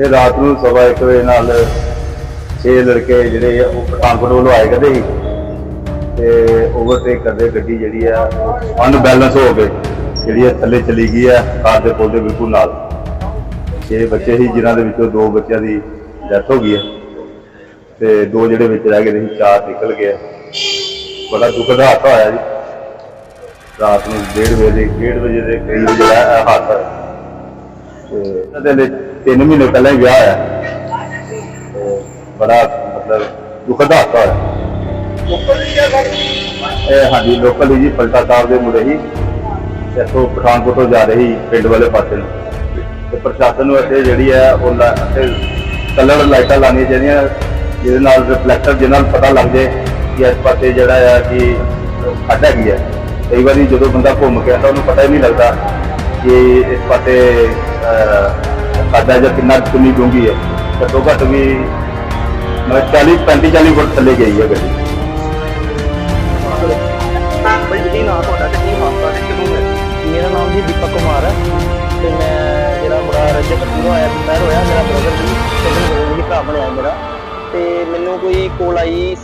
ਇਹ ਰਾਤ ਨੂੰ ਸਵਾ ਇੱਕ ਵਜੇ ਨਾਲ ਛੇ ਲੜਕੇ ਜਿਹੜੇ ਆ, ਉਹ ਪਠਾਨਕੋਟ ਵੱਲੋਂ ਆਏ ਕਦੇ ਸੀ। ਤੇ ਓਵਰਟੇਕ ਕਰਦੇ ਗੱਡੀ ਜਿਹੜੀ ਆ ਅਨਬੈਲੈਂਸ ਹੋ ਕੇ ਜਿਹੜੀ ਆ ਥੱਲੇ ਚਲੀ ਗਈ ਆ, ਕਾਰ ਦੇ ਪੁਲ ਦੇ ਬਿਲਕੁਲ ਨਾਲ। ਛੇ ਬੱਚੇ ਸੀ, ਜਿਨ੍ਹਾਂ ਦੇ ਵਿੱਚੋਂ ਦੋ ਬੱਚਿਆਂ ਦੀ ਡੈਥ ਹੋ ਗਈ ਹੈ ਤੇ ਦੋ ਜਿਹੜੇ ਵਿੱਚ ਰਹਿ ਗਏ ਸੀ ਚਾਰ ਨਿਕਲ ਗਏ ਬੜਾ ਦੁੱਖ ਦਾ ਹਾਦਸਾ ਹੋਇਆ ਜੀ। ਰਾਤ ਨੂੰ 1:30 ਵਜੇ 1:30 ਵਜੇ ਦੇ ਕਰੀਬ ਜਿਹੜਾ ਹਾਦਸਾ ਹੋਇਆ। ਤੇ ਇਹਨਾਂ ਦੇ ਲਈ ਤਿੰਨ ਮਹੀਨੇ ਪਹਿਲਾਂ ਹੀ ਵਿਆਹ ਹੋਇਆ। ਤੇ ਬੜਾ ਮਤਲਬ ਦੁਖਦ ਹਾਦਸਾ ਹੋਇਆ। ਇਹ ਹਾਂਜੀ ਲੋਕਲ ਹੀ ਜੀ ਪਲਟਾ ਸਾਹਿਬ ਦੇ ਮੁੰਡੇ ਹੀ ਇੱਥੋਂ ਪਠਾਨਕੋਟ ਤੋਂ ਜਾ ਰਹੀ ਪਿੰਡ ਵਾਲੇ ਪਾਸੇ ਨੂੰ। ਤੇ ਪ੍ਰਸ਼ਾਸਨ ਨੂੰ ਇੱਥੇ ਜਿਹੜੀ ਹੈ ਉਹ ਲਾ- ਇੱਥੇ ਕਲਰ ਲਾਈਟਾਂ ਲਾਉਣੀਆਂ ਚਾਹੀਦੀਆਂ। ਜਿਹਦੇ ਨਾਲ ਰਿਫਲੈਕਟਰ ਜਿਹਦੇ ਨਾਲ ਪਤਾ ਲੱਗ ਜਾਏ ਕਿ ਇਸ ਪਾਸੇ ਜਿਹੜਾ ਆ ਕਿ ਖੱਡ ਹੈਗੀ ਹੈ ਕਈ ਵਾਰੀ ਜਦੋਂ ਬੰਦਾ ਘੁੰਮ ਕੇ ਆਉਂਦਾ ਉਹਨੂੰ ਪਤਾ ਹੀ ਨਹੀਂ ਲੱਗਦਾ ਕਿ ਇਸ ਪਾਸੇ ਅਹ, ਖੱਡ ਜਾਂ ਕਿੰਨਾ ਕਿੰਨੀ ਡੂੰਘੀ ਹੈ, ਘੱਟੋ ਘੱਟ ਵੀ ਮਤਲਬ 40 35 40 ਫੁੱਟ ਥੱਲੇ ਗਈ ਹੈ ਗੱਡੀ। ਬਈ ਜੀ, ਨਾਂ ਤੁਹਾਡਾ ਤੇ ਕੀ ਹਾਦਸਾ ਤੇ ਕਿਦੋਂ ਹੋਇਆ ਮੇਰਾ ਨਾਮ ਜੀ ਦੀਪਕ ਕੁਮਾਰ ਹੈ ਤੇ ਮੈਂ ਜਿਹੜਾ ਬੜਾ ਰਜਤ ਪੂਰਾ ਹੋਇਆ ਰਿਟਾਇਰ ਹੋਇਆ, ਮੇਰਾ ਬ੍ਰਦਰ ਜੀ ਸੈਕੰਡ ਬ੍ਰਦਰ ਜੀ, ਭਰਾ ਬਣਿਆ ਮੇਰਾ। ਤੇ ਮੈਨੂੰ ਕੋਈ ਕੋਲ ਆਈ,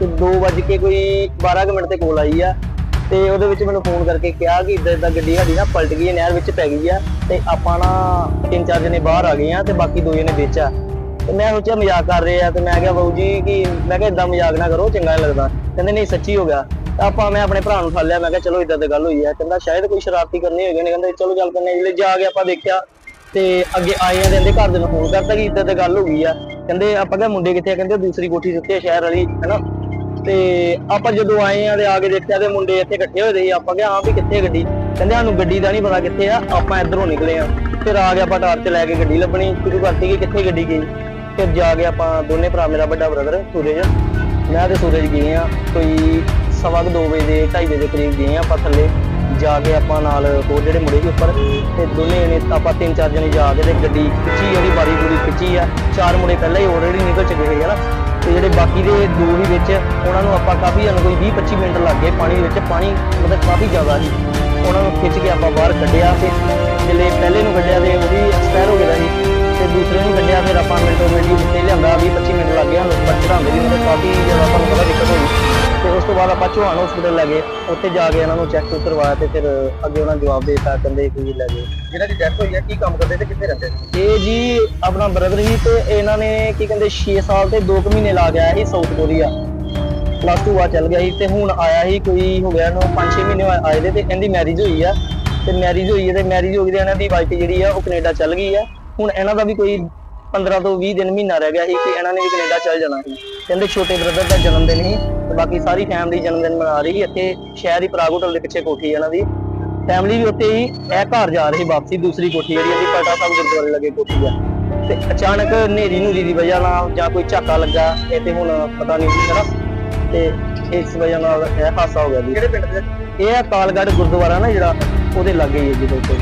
ਤੇ 2 ਵਜੇ ਕੇ ਕੋਈ 12 ਕੁ ਮਿੰਟ ਤੇ ਕੋਲ ਆਈ ਆ। ਤੇ ਉਹਦੇ ਵਿੱਚ ਮੈਨੂੰ ਫੋਨ ਕਰਕੇ ਕਿਹਾ ਕਿ ਇਦਾਂ ਇਦਾਂ ਗੱਡੀ ਸਾਡੀ ਨਾ ਪਲਟ ਗਈ ਹੈ, ਨਹਿਰ ਵਿੱਚ ਪੈ ਗਈ ਆ ਤੇ ਆਪਾਂ ਨਾ ਤਿੰਨ ਚਾਰ ਜਣੇ ਬਾਹਰ ਆ ਗਏ ਆ ਤੇ ਬਾਕੀ ਦੋ ਜਣੇ ਵਿੱਚ ਆ। ਤੇ ਮੈਂ ਸੋਚਿਆ ਮਜ਼ਾਕ ਕਰ ਰਹੇ ਆ ਤੇ ਮੈਂ ਕਿਹਾ ਬਾਊ ਜੀ ਕਿ ਮੈਂ ਕਿਹਾ ਇਦਾਂ ਮਜ਼ਾਕ ਨਾ ਕਰੋ, ਚੰਗਾ ਨਹੀਂ ਲੱਗਦਾ। ਕਹਿੰਦੇ ਨਹੀਂ ਸੱਚੀ ਹੋ ਗਿਆ। ਆਪਾਂ ਮੈਂ ਆਪਣੇ ਭਰਾ ਨੂੰ ਠਾਲਿਆ ਮੈਂ ਕਿਹਾ ਚਲੋ ਇਦਾਂ ਦੀ ਗੱਲ ਹੋਈ ਆ। ਕਹਿੰਦਾ ਸ਼ਾਇਦ ਕੋਈ ਸ਼ਰਾਰਤੀ ਕਰਨੀ ਹੋਈ ਨੇ ਕਹਿੰਦੇ ਚਲੋ ਚੱਲ ਕਰਨੇ ਜਿਹੜੇ ਜਾ ਕੇ ਆਪਾਂ ਦੇਖਿਆ ਤੇ ਅੱਗੇ ਆਏ ਆ ਦੇ ਘਰ ਦੇ ਨੂੰ ਫੋਨ ਕਰਤਾ ਕਿ ਇਦਾਂ ਦੀ ਗੱਲ ਹੋ ਗਈ ਆ। ਕਹਿੰਦੇ ਆਪਾਂ ਕਿਹਾ ਮੁੰਡੇ ਕਿੱਥੇ ਆ? ਕਹਿੰਦੇ ਦੂਸਰੀ ਕੋਠੀ ਸੁੱਤੇ ਆ ਸ਼ਹਿਰ ਵਾਲੀ, ਹੈਨਾ? ਤੇ ਆਪਾਂ ਜਦੋਂ ਆਏ ਆ ਤੇ ਆ ਕੇ ਦੇਖਿਆ ਤੇ ਮੁੰਡੇ ਇੱਥੇ ਇਕੱਠੇ ਹੋਏ ਦੇ ਆਪਾਂ ਕਿਹਾ, ਹਾਂ ਵੀ ਕਿੱਥੇ ਗੱਡੀ? ਕਹਿੰਦੇ, ਸਾਨੂੰ ਗੱਡੀ ਦਾ ਨਹੀਂ ਪਤਾ ਕਿੱਥੇ ਆ, ਆਪਾਂ ਇੱਧਰੋਂ ਨਿਕਲੇ ਆ। ਫਿਰ ਆ ਗਿਆ ਆਪਾਂ ਟਾਰਚ ਲੈ ਕੇ ਗੱਡੀ ਲੱਭਣੀ, ਸ਼ੁਰੂ ਕਰਤੀ ਕਿ ਕਿੱਥੇ ਗੱਡੀ ਗਈ। ਫਿਰ ਜਾ ਕੇ ਆਪਾਂ ਦੋਨੇ ਭਰਾ, ਮੇਰਾ ਵੱਡਾ ਬ੍ਰਦਰ ਸੂਰਜ। ਮੈਂ ਤੇ ਸੂਰਜ ਗਏ ਆ, ਕੋਈ ਸਵਾ ਕੁ ਦੋ ਵਜੇ ਦੇ 2:30 ਵਜੇ ਦੇ ਕਰੀਬ ਗਏ ਆ ਆਪਾਂ ਥੱਲੇ। ਜਾ ਕੇ ਆਪਾਂ ਨਾਲ ਹੋਰ ਜਿਹੜੇ ਮੁੰਡੇ ਸੀ ਉੱਪਰ, ਤੇ ਦੋਨੇ ਜਣੇ ਆਪਾਂ ਤਿੰਨ ਚਾਰ ਜਣੇ ਜਾ ਕੇ ਤੇ ਗੱਡੀ ਖਿੱਚੀ ਜਿਹੜੀ ਬਾਰੀ ਪੂਰੀ ਖਿੱਚੀ ਆ। ਚਾਰ ਮੁੰਡੇ ਪਹਿਲਾਂ ਹੀ ਆਲਰੇਡੀ ਨਿਕਲ ਚੁੱਕੇ ਹੋਏ ਹਨਾ ਤੇ ਜਿਹੜੇ ਬਾਕੀ ਦੇ ਦੋ ਵੀ ਵਿੱਚ ਉਹਨਾਂ ਨੂੰ ਆਪਾਂ ਕਾਫੀ ਸਾਨੂੰ ਕੋਈ 20 25 ਮਿੰਟ ਲੱਗ ਗਏ ਪਾਣੀ ਦੇ ਵਿੱਚ, ਪਾਣੀ ਮਤਲਬ ਕਾਫੀ ਜ਼ਿਆਦਾ ਸੀ। ਉਹਨਾਂ ਨੂੰ ਖਿੱਚ ਕੇ ਆਪਾਂ ਬਾਹਰ ਕੱਢਿਆ ਤੇ ਜਿਹੜੇ ਪਹਿਲੇ ਨੂੰ ਕੱਢਿਆ ਤੇ ਉਹ ਵੀ ਐਕਸਪਾਇਰ ਹੋ ਗਿਆ ਸੀ ਤੇ ਦੂਸਰੇ ਨੂੰ ਕੱਢਿਆ, ਫਿਰ ਆਪਾਂ ਮਿੰਟੋ ਮਿੰਟ ਹੀ ਉੱਤੇ ਲਿਆਂਦਾ 20 25 ਮਿੰਟ ਲੱਗ ਗਿਆ ਸਾਨੂੰ ਉੱਪਰ ਚੜਾਉਂਦੇ ਵੀ ਮਤਲਬ ਕਾਫੀ ਜ਼ਿਆਦਾ ਤੁਹਾਨੂੰ ਪਤਾ ਦਿੱਕਤ ਹੋਈ। ਤੇ ਬਾਅਦ ਆਪਾਂ ਚੌਹਾਨ ਹਸਪੀਟਲ ਲੈ ਗਏ। ਉੱਥੇ ਜਾ ਕੇ ਇਹਨਾਂ ਨੂੰ ਚੈੱਕ ਕਰਵਾਇਆ ਤੇ ਫਿਰ ਅੱਗੇ ਉਹਨਾਂ ਜਵਾਬ ਦੇ ਦਿੱਤਾ ਕਹਿੰਦੇ ਕਿ ਲੈ ਗਏ। ਜਿਹਨਾਂ ਦੀ ਡੈਥ ਹੋਈ ਹੈ ਕੀ ਕੰਮ ਕਰਦੇ ਤੇ ਕਿੱਥੇ ਰਹਿੰਦੇ ਸੀ ਇਹ ਜੀ ਆਪਣਾ ਬ੍ਰਦਰ ਹੀ ਤੇ ਇਹਨਾਂ ਨੇ ਕੀ ਕਹਿੰਦੇ 6 ਸਾਲ ਤੇ 2 ਮਹੀਨੇ ਲਾ ਆਇਆ ਸੀ ਸਾਊਥ ਕੋਰੀਆ ਪਲੱਸ 2 ਆ ਚੱਲ ਗਿਆ ਸੀ ਤੇ ਹੁਣ ਆਇਆ ਸੀ ਕੋਈ ਹੋ ਗਿਆ ਇਹਨੂੰ 5-6 ਮਹੀਨੇ ਆਏ ਦੇ ਤੇ ਇਹਦੀ ਮੈਰਿਜ ਹੋਈ ਆ। ਤੇ ਮੈਰਿਜ ਹੋਈ ਹੈ ਤੇ ਮੈਰਿਜ ਹੋ ਗਈ ਤੇ ਇਹਨਾਂ ਦੀ ਵਾਈਫ ਜਿਹੜੀ ਆ ਉਹ ਕੈਨੇਡਾ ਚੱਲ ਗਈ ਆ। ਹੁਣ ਇਹਨਾਂ ਦਾ ਵੀ ਕੋਈ 15 ਤੋਂ 20 ਦਿਨ ਮਹੀਨਾ ਰਹਿ ਗਿਆ ਸੀ ਕਿ ਇਹਨਾਂ ਨੇ ਵੀ ਕੈਨੇਡਾ ਚੱਲ ਜਾਣਾ ਸੀ। ਕਹਿੰਦੇ ਛੋਟੇ ਬ੍ਰਦਰ ਦਾ ਜਨਮ ਦਿਨ ਸੀ। ਤੇ ਬਾਕੀ ਸਾਰੀ ਫੈਮਿਲੀ ਜਨਮ ਦਿਨ ਮਨਾ ਰਹੀ ਇੱਥੇ ਸ਼ਹਿਰ ਦੀ ਪ੍ਰਾਗ ਹੋਟਲ ਦੇ ਪਿੱਛੇ ਕੋਠੀ ਹੈ ਇਹਨਾਂ ਦੀ ਫੈਮਿਲੀ ਵੀ ਉੱਤੇ ਹੀ ਇਹ ਘਰ ਜਾ ਰਹੀ ਵਾਪਸੀ ਦੂਸਰੀ ਕੋਠੀ ਜਿਹੜੀ ਇਹਦੀ ਪਟਾ ਸਾਹਿਬ ਗੁਰਦੁਆਰੇ ਲੱਗੇ ਕੋਠੀ ਆ ਤੇ ਅਚਾਨਕ ਹਨੇਰੀ ਨੂਰੀ ਦੀ ਵਜ੍ਹਾ ਨਾਲ ਜਾਂ ਕੋਈ ਝਾਕਾ ਲੱਗਾ ਇਹ ਤੇ ਹੁਣ ਪਤਾ ਨਹੀਂ ਜੀ ਹਨਾ। ਤੇ ਇਸ ਵਜ੍ਹਾ ਨਾਲ ਇਹ ਹਾਦਸਾ ਹੋ ਗਿਆ ਜੀ। ਕਿਹੜੇ ਪਿੰਡ ਦੇ? ਇਹ ਆ ਕਾਲਗੜ੍ਹ ਗੁਰਦੁਆਰਾ ਨਾ ਜਿਹੜਾ ਉਹਦੇ ਲਾਗੇ ਹੀ ਹੈ ਜੀ ਬਿਲਕੁਲ।